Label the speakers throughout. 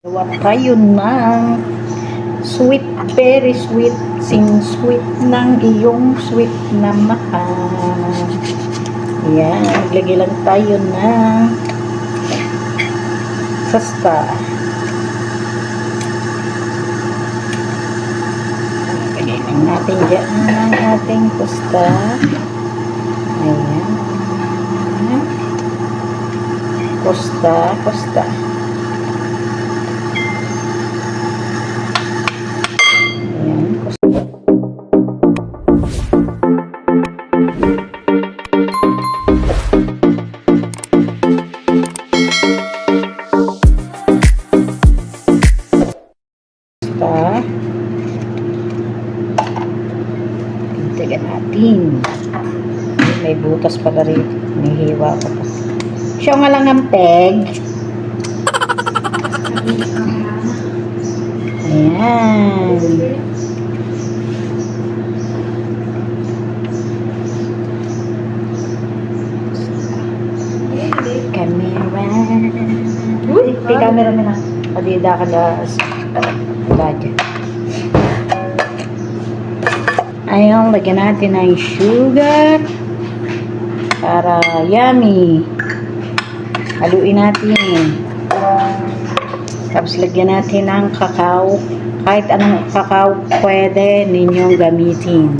Speaker 1: Gawa tayo ng sweet, very sweet, sing sweet ng iyong sweet na mahal. Ayan, maglagay lang tayo ng sasta. Lagay lang natin dyan ang ating pasta. Ayan. Costa, costa. May butas pala rin. May hiwa ko pa. Siya nga lang ang peg. Ayan. Camera. Uy, di camera mo na. Padida ka na. Budget. Ayun, lagyan natin ng sugar. Para yummy. Haluin natin. Tapos lagyan natin ng kakao. Kahit anong kakao pwede ninyong gamitin.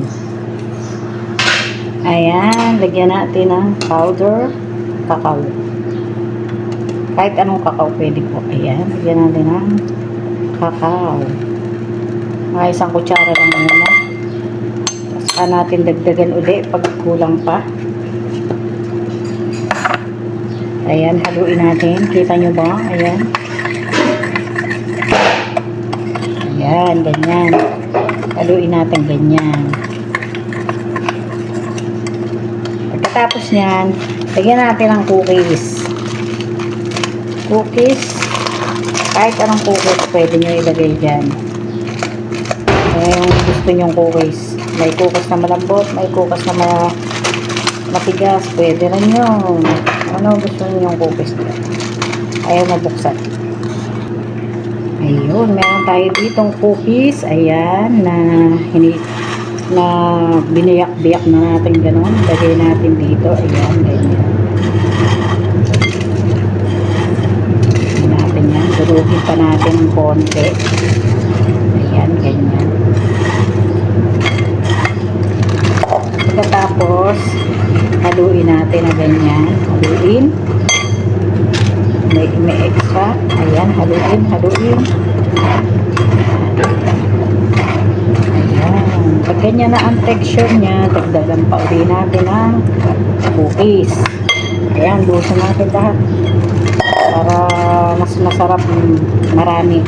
Speaker 1: Ayan, lagyan natin ng powder kakao. Kahit anong kakao pwede po. Ayan, lagyan natin ng kakao. Mga isang kutsara lang muna. Pa natin dagdagan uli pag kulang pa. Ayan, haluin natin. Kita nyo ba? Ayan. Ayan, ganyan. Haluin natin ganyan. Pagkatapos niyan, lagyan natin ng cookies. Cookies. Kahit anong cookies pwede nyo ilagay dyan. Yung gusto nyong cookies. May cookies na malambot, may cookies na ma matigas. Pwede rin yun. Ano gusto niyo yung cookies dyan? Ayaw mabuksan. Ayun, meron tayo ditong cookies. Ayan, na hini na biniyak-biyak na natin ganun. Lagay natin dito. Ayan, ganyan. Lagyan natin yan. Durugin pa natin ng konti. Ayan, ganyan. Pagkatapos, haluin natin na ganyan. Haluin. May, may extra. Ayan, haluin, haluin. Ayan. Pag ganyan na ang texture niya, dagdagan pa uli natin ang cookies. Ayan, luso natin lahat. Para mas masarap marami.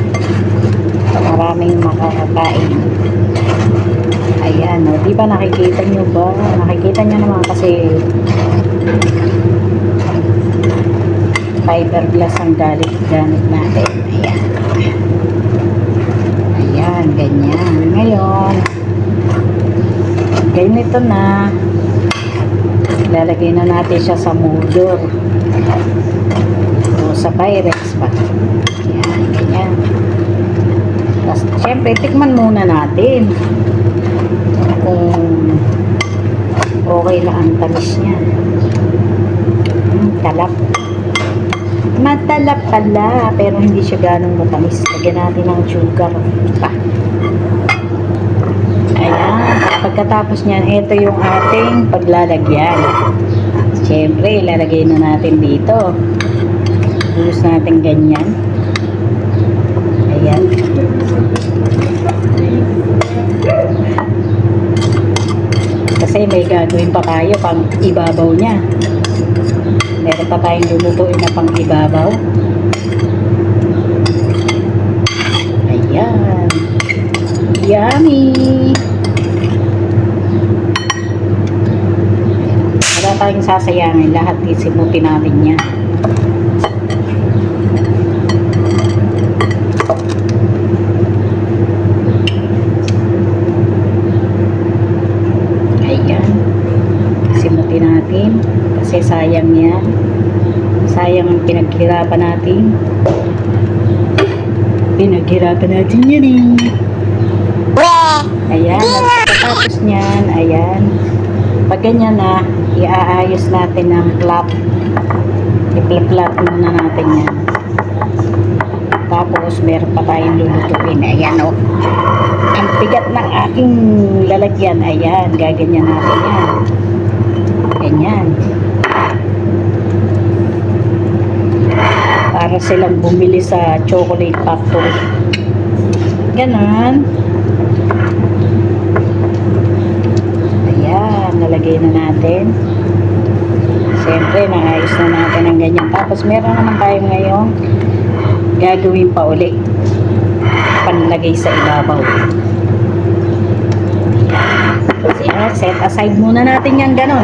Speaker 1: Maraming makakakain. Ayan, o, di ba nakikita nyo ba? Nakikita nyo naman kasi fiberglass ang galit gamit natin. Ayan. Ayan, ganyan. Ngayon, ganito na. Lalagay na natin siya sa moldor. O sa Pyrex pa. Ayan, ganyan. Tapos, syempre, tikman muna natin kung okay na ang tamis niya. Hmm, talap. Matalap pala, pero hindi siya ganong matamis. Lagyan natin ng sugar pa. Ayan. Pagkatapos niyan, ito yung ating paglalagyan. Siyempre, ilalagay na natin dito. Bulus natin ganyan. Ayan. Kasi may gagawin pa tayo pang ibabaw niya. Meron pa tayong lulutuin na pang ibabaw. Ayan. Yummy! Wala tayong sasayangin. Lahat isimutin natin niya. Ayan. Simutin natin. Kasi sayang yan. Sayang ang pinaghirapan natin. Pinaghirapan natin yan eh. Ayan, pagkatapos niyan, ayan. Pag ganyan na, iaayos natin ng flap. I-flap muna natin yan. Tapos, meron pa tayong lulutuin. Ayan, o. Ang bigat ng aking lalagyan. Ayan, gaganyan natin yan. Ganyan. Para silang bumili sa chocolate factory. Ganon. Ayan, nalagay na natin. Siyempre, naayos na natin ang ganyan. Tapos, meron naman tayo ngayong gagawin pa uli. Panlagay sa ibabaw. Ayan, set aside muna natin yan ganon.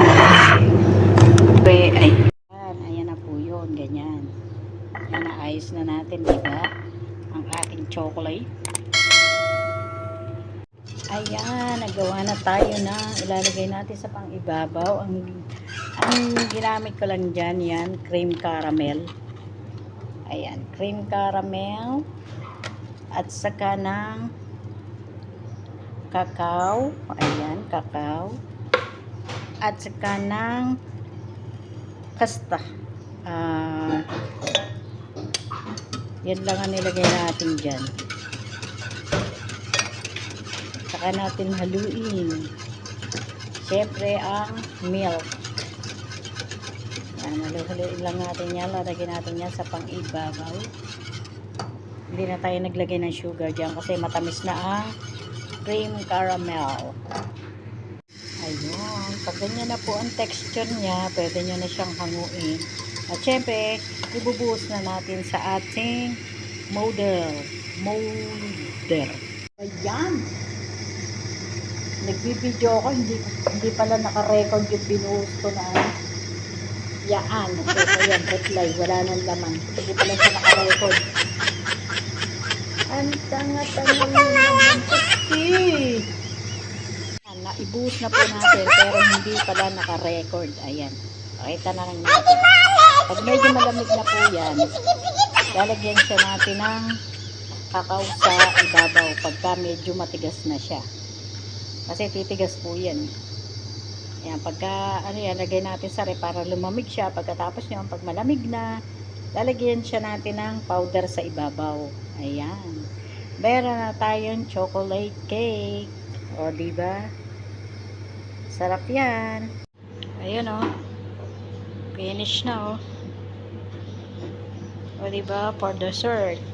Speaker 1: Pre, ay. Ayan, ayan na po yun, ganyan. Naayos na natin, di ba? Ang ating chocolate. Ayan, nagawa na tayo na. Ilalagay natin sa pang-ibabaw. Ang, ang ginamit ko lang dyan, yan, cream caramel. Ayan, cream caramel. At saka ng kakao. Ayan, kakao. At saka ng kasta. Ah, yan lang ang nilagay natin dyan. Saka natin haluin. Siyempre ang milk. Yan, haluin lang natin yan. Lalagyan natin yan sa pang-ibabaw. Hindi na tayo naglagay ng sugar dyan kasi matamis na ang cream caramel. Ayun. Pag ganyan na po ang texture niya, pwede nyo na siyang hanguin. At syempre, ibubuhos na natin sa ating molder. Molder. Ayan. Nagbibideo ako, hindi, hindi pala nakarecord yung binuhos ko na ano. Yaan. Ayan, reply. Wala nang laman. Hindi pala siya nakarecord. Ang tanga-tanga naman kasi. Naibuhos na po natin pero hindi pala naka-record. Ayan. Pakita na lang natin. Pag medyo malamig na po yan, lalagyan siya natin ng kakao sa ibabaw pagka medyo matigas na siya. Kasi titigas po yan. Ayan, pagka ano yan, lagay natin sa rep para lumamig siya. Pagkatapos nyo, pag malamig na, lalagyan siya natin ng powder sa ibabaw. Ayan. Meron na tayong chocolate cake. O, diba? Sarap yan. Ayun, o. Finish na, o. O, diba? For dessert.